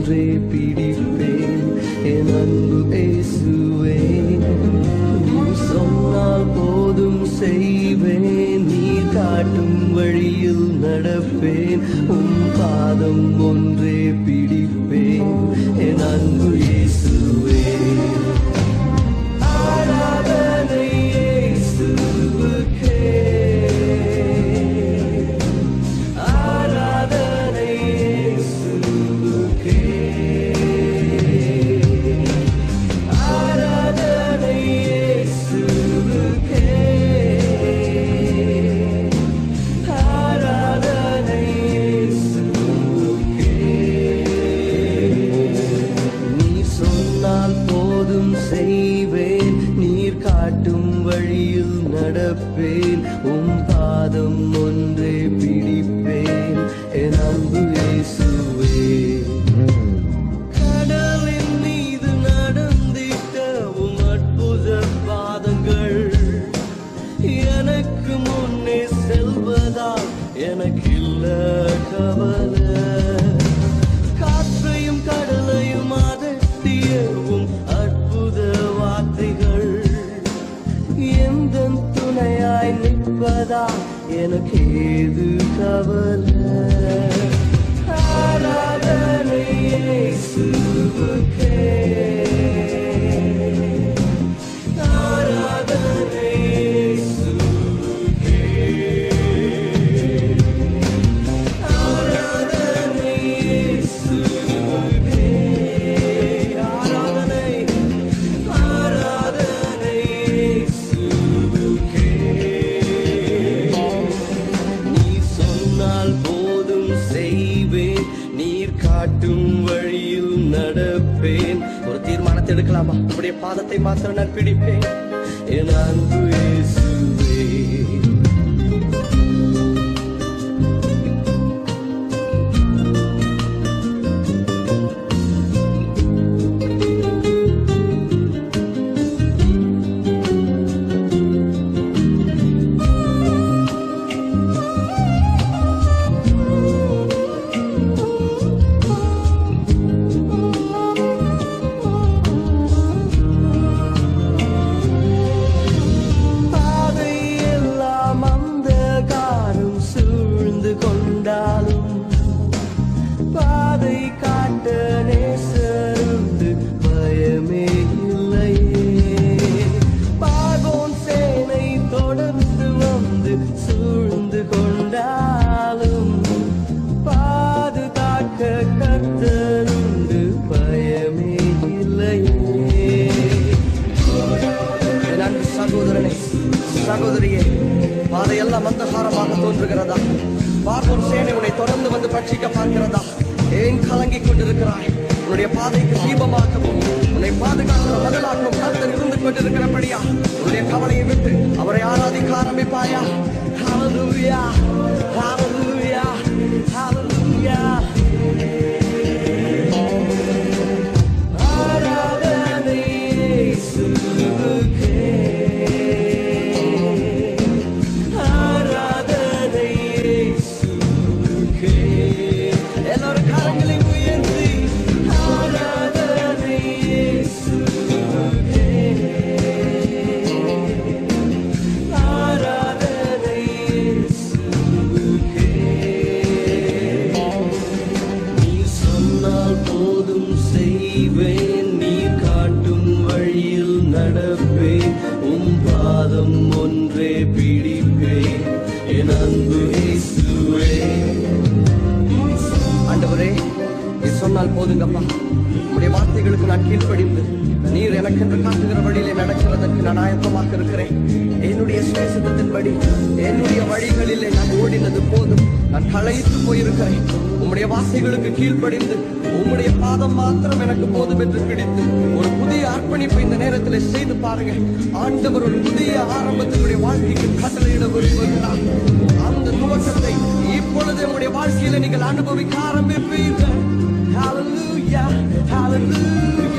என்றே பிடிப்பேன். என் அன்பு இயேசுவே நீர் சொன்னால் போதும் செய்வேன். நீ காட்டும் வழியில் நடப்பேன். உன் பாதம் ஒன்று சொன்னால் போதும் செய்வேன். நீர் காட்டும் வழியில் நடப்பேன். உம் பாதம் ஒன்றே பிடிப்பேன். என் அன்பு இயேசுவே. கடலின் மீது நடந்திட்ட உம் அற்புத பாதங்கள் எனக்கு முன்னே செல்வதால் எனக்கு இல்ல கவலை. எனக்கு ஏது கவலை? தீர்மானத்தை எடுக்கலாமா உடைய பாதத்தை மாத்திரம் நான் பிடிப்பேன். என் அன்பு பாதை காட்ட நேசருண்டு பயமே இல்லையே. பாகோன் சேனை தொடர்ந்து வந்து சூழ்ந்து கொண்டாலும் பாதுகாக்க கர்த்தருண்டு பயமே இல்லையே. என் சகோதரனே சகோதரியே பாதையெல்லாம் அந்தகாரமாக தோன்றுகிறதா? பார்ப்போம் சேனை உன்னை தொடர்ந்து வந்து பட்சிக்க பார்க்கிறதா? ஏன் கலங்கிக் கொண்டிருக்கிறாய் உன்னுடைய பாதைக்கு தீபமாகவும் உன்னை பாதுகாக்கிற மகளாகவும் கர்த்தர் இருந்து கொண்டிருக்கிறபடியா உன்னுடைய கவலையை விட்டு அவரை ஆராதிக்க ஆரம்பிப்பாயா Hallelujah, hallelujah, hallelujah. ஆராதனை இயேசுவுக்கே. நடப்பேன் உம் பாதம் ஒன்றே பிடிப்பேன். என் அன்பு ஆண்டவரே நீ சொன்னால் போதுங்கப்பா. உடைய வார்த்தைகளுக்கு நான் கீழ்ப்படிந்து நீர் எனக்கென்று காட்டுகிற வழியிலே நடக்கிறதற்கு நான் ஆயத்தமாக இருக்கிறேன். என்னுடைய சுயசித்தத்தின்படி என்னுடைய வழிகளிலே நான் ஓடினது போதும். நான் களைத்து போயிருக்கிறேன். உம்முடைய வார்த்தைகளுக்கு கீழ்ப்படிந்து உம்முடைய பாதம் மாத்திரம் எனக்கு போதும் என்று பிடித்து ஒரு புதிய அர்ப்பணிப்பை இந்த நேரத்தில் செய்து பாருங்க ஆண்டவர் ஒரு புதிய ஆரம்பத்தினுடைய வாழ்க்கைக்கு கட்டளையிட விரும்புகிறார். அந்த துவக்கத்தை இப்பொழுது உங்களுடைய வாழ்க்கையில நீங்கள் அனுபவிக்க ஆரம்பிப்பீர்கள். Hallelujah, hallelujah.